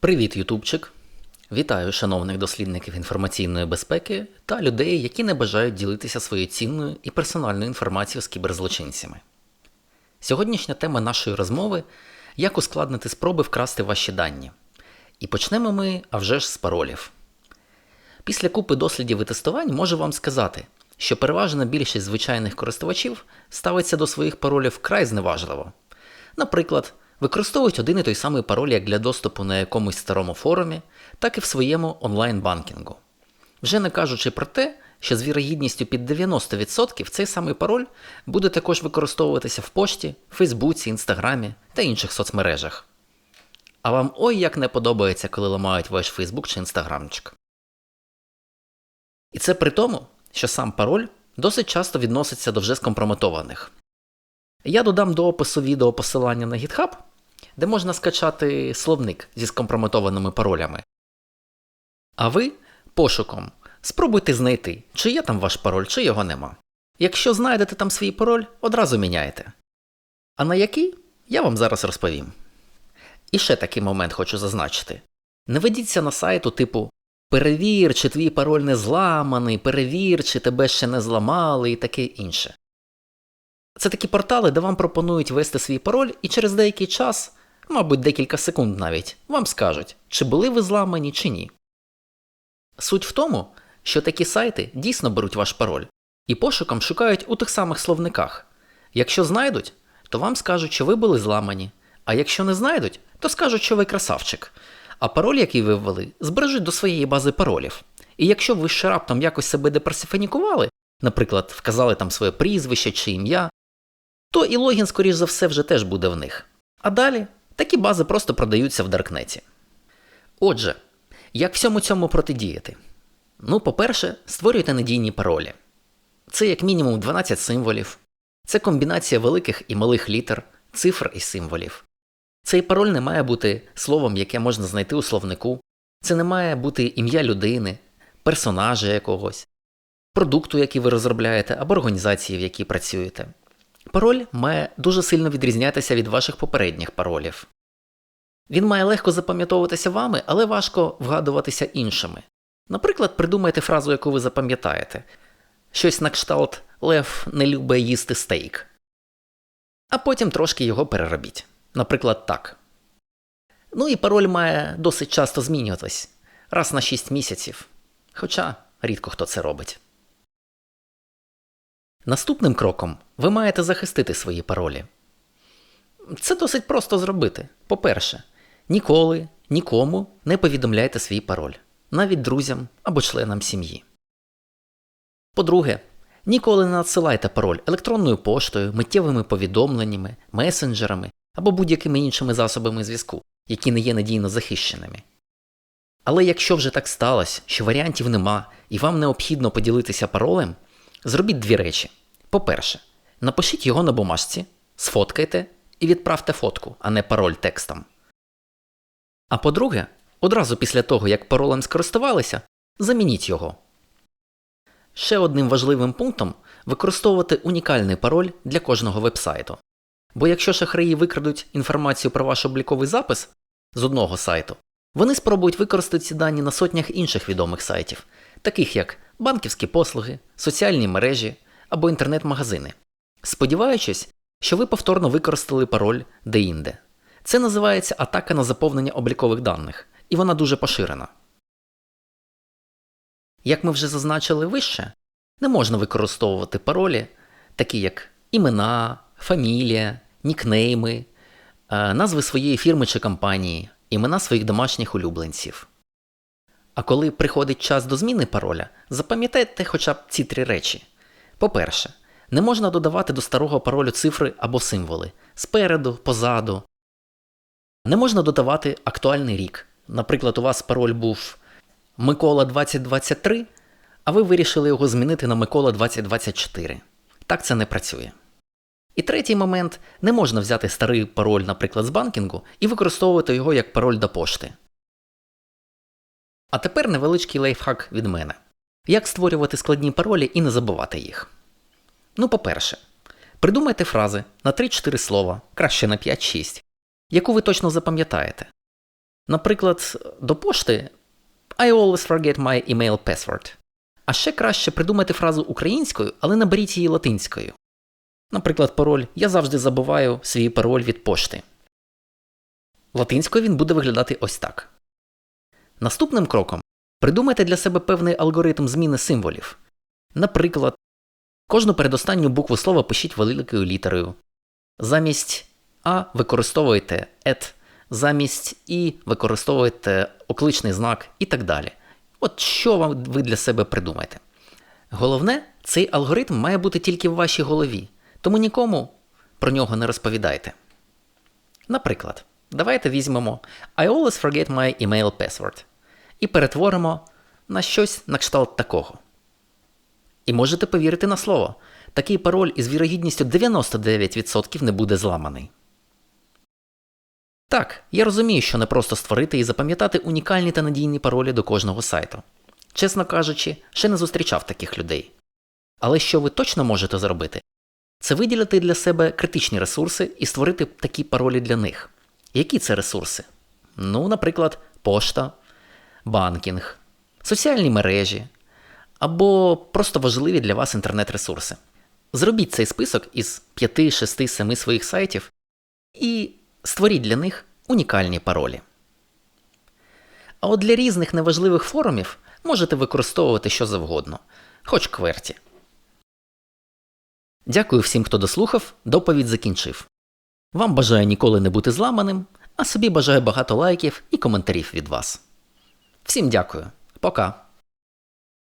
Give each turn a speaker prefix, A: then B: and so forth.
A: Привіт, Ютубчик! Вітаю шановних дослідників інформаційної безпеки та людей, які не бажають ділитися своєю цінною і персональною інформацією з кіберзлочинцями. Сьогоднішня тема нашої розмови як ускладнити спроби вкрасти ваші дані. І почнемо ми, а вже ж з паролів. Після купи дослідів і тестувань можу вам сказати, що переважна більшість звичайних користувачів ставиться до своїх паролів вкрай зневажливо. Наприклад, використовують один і той самий пароль як для доступу на якомусь старому форумі, так і в своєму онлайн-банкінгу. Вже не кажучи про те, що з вірогідністю під 90% цей самий пароль буде також використовуватися в пошті, Фейсбуці, Інстаграмі та інших соцмережах. А вам ой як не подобається, коли ламають ваш Фейсбук чи Інстаграмчик. І це при тому, що сам пароль досить часто відноситься до вже скомпрометованих. Я додам до опису відео посилання на GitHub, де можна скачати словник зі скомпрометованими паролями. А ви пошуком спробуйте знайти, чи є там ваш пароль, чи його нема. Якщо знайдете там свій пароль, одразу міняйте. А на який я вам зараз розповім. І ще такий момент хочу зазначити: не ведіться на сайту типу Перевір, чи твій пароль не зламаний, перевір, чи тебе ще не зламали і таке інше. Це такі портали, де вам пропонують ввести свій пароль, і через деякий час, мабуть, декілька секунд навіть, вам скажуть, чи були ви зламані, чи ні. Суть в тому, що такі сайти дійсно беруть ваш пароль і пошуком шукають у тих самих словниках. Якщо знайдуть, то вам скажуть, що ви були зламані, а якщо не знайдуть, то скажуть, що ви красавчик. А пароль, який ви ввели, збережуть до своєї бази паролів. І якщо ви ще раптом якось себе деперсифанікували, наприклад, вказали там своє прізвище чи ім'я, то і логін, скоріш за все, вже теж буде в них. А далі такі бази просто продаються в Даркнеті. Отже, як всьому цьому протидіяти? Ну, по-перше, створюйте надійні паролі. Це як мінімум 12 символів, це комбінація великих і малих літер, цифр і символів. Цей пароль не має бути словом, яке можна знайти у словнику, це не має бути ім'я людини, персонажа якогось, продукту, який ви розробляєте, або організації, в якій працюєте. Пароль має дуже сильно відрізнятися від ваших попередніх паролів. Він має легко запам'ятовуватися вами, але важко вгадуватися іншими. Наприклад, придумайте фразу, яку ви запам'ятаєте щось на кшталт Лев не любить їсти стейк. А потім трошки його переробіть. Наприклад, так. Ну і пароль має досить часто змінюватись раз на 6 місяців. Хоча рідко хто це робить. Наступним кроком ви маєте захистити свої паролі. Це досить просто зробити. По-перше, ніколи нікому не повідомляйте свій пароль, навіть друзям або членам сім'ї. По-друге, ніколи не надсилайте пароль електронною поштою, миттєвими повідомленнями, месенджерами або будь-якими іншими засобами зв'язку, які не є надійно захищеними. Але якщо вже так сталося, що варіантів нема і вам необхідно поділитися паролем, зробіть дві речі. По-перше, напишіть його на бумажці, сфоткайте і відправте фотку, а не пароль текстом. А по-друге, одразу після того, як паролем скористувалися, замініть його. Ще одним важливим пунктом використовувати унікальний пароль для кожного вебсайту. Бо якщо шахраї викрадуть інформацію про ваш обліковий запис з одного сайту, вони спробують використати ці дані на сотнях інших відомих сайтів, таких як банківські послуги, соціальні мережі або інтернет-магазини, сподіваючись, що ви повторно використали пароль деінде. Це називається атака на заповнення облікових даних, і вона дуже поширена. Як ми вже зазначили вище, не можна використовувати паролі, такі як імена, фамілія, нікнейми, е, назви своєї фірми чи компанії, імена своїх домашніх улюбленців. А коли приходить час до зміни пароля, запам'ятайте хоча б ці три речі. По-перше, не можна додавати до старого паролю цифри або символи спереду, позаду. Не можна додавати актуальний рік. Наприклад, у вас пароль був Микола 2023, а ви вирішили його змінити на Микола 2024. Так це не працює. І третій момент не можна взяти старий пароль, наприклад, з банкінгу, і використовувати його як пароль до пошти. А тепер невеличкий лайфхак від мене. Як створювати складні паролі і не забувати їх? Ну, по-перше, придумайте фрази на 3-4 слова, краще на 5-6, яку ви точно запам'ятаєте. Наприклад, до пошти I always forget my email password. А ще краще придумайте фразу українською, але наберіть її латинською. Наприклад, пароль Я завжди забуваю свій пароль від пошти. Латинською він буде виглядати ось так. Наступним кроком придумайте для себе певний алгоритм зміни символів. Наприклад, кожну передостанню букву слова пишіть великою літерою. Замість А використовуйте et, замість І використовуйте окличний знак і так далі. От що вам ви для себе придумаєте. Головне, цей алгоритм має бути тільки в вашій голові, тому нікому про нього не розповідайте. Наприклад, давайте візьмемо I always forget my email password і перетворимо на щось на кшталт такого. І можете повірити на слово, такий пароль із вірогідністю 99% не буде зламаний. Так, я розумію, що не просто створити і запам'ятати унікальні та надійні паролі до кожного сайту. Чесно кажучи, ще не зустрічав таких людей. Але що ви точно можете зробити, це виділити для себе критичні ресурси і створити такі паролі для них. Які це ресурси? Ну, наприклад, пошта, банкінг, соціальні мережі або просто важливі для вас інтернет-ресурси. Зробіть цей список із 5, 6, 7 своїх сайтів і створіть для них унікальні паролі. А от для різних неважливих форумів можете використовувати що завгодно, хоч кверті. Дякую всім, хто дослухав, доповідь закінчив. Вам бажаю ніколи не бути зламаним, а собі бажаю багато лайків і коментарів від вас. Всім дякую. Пока.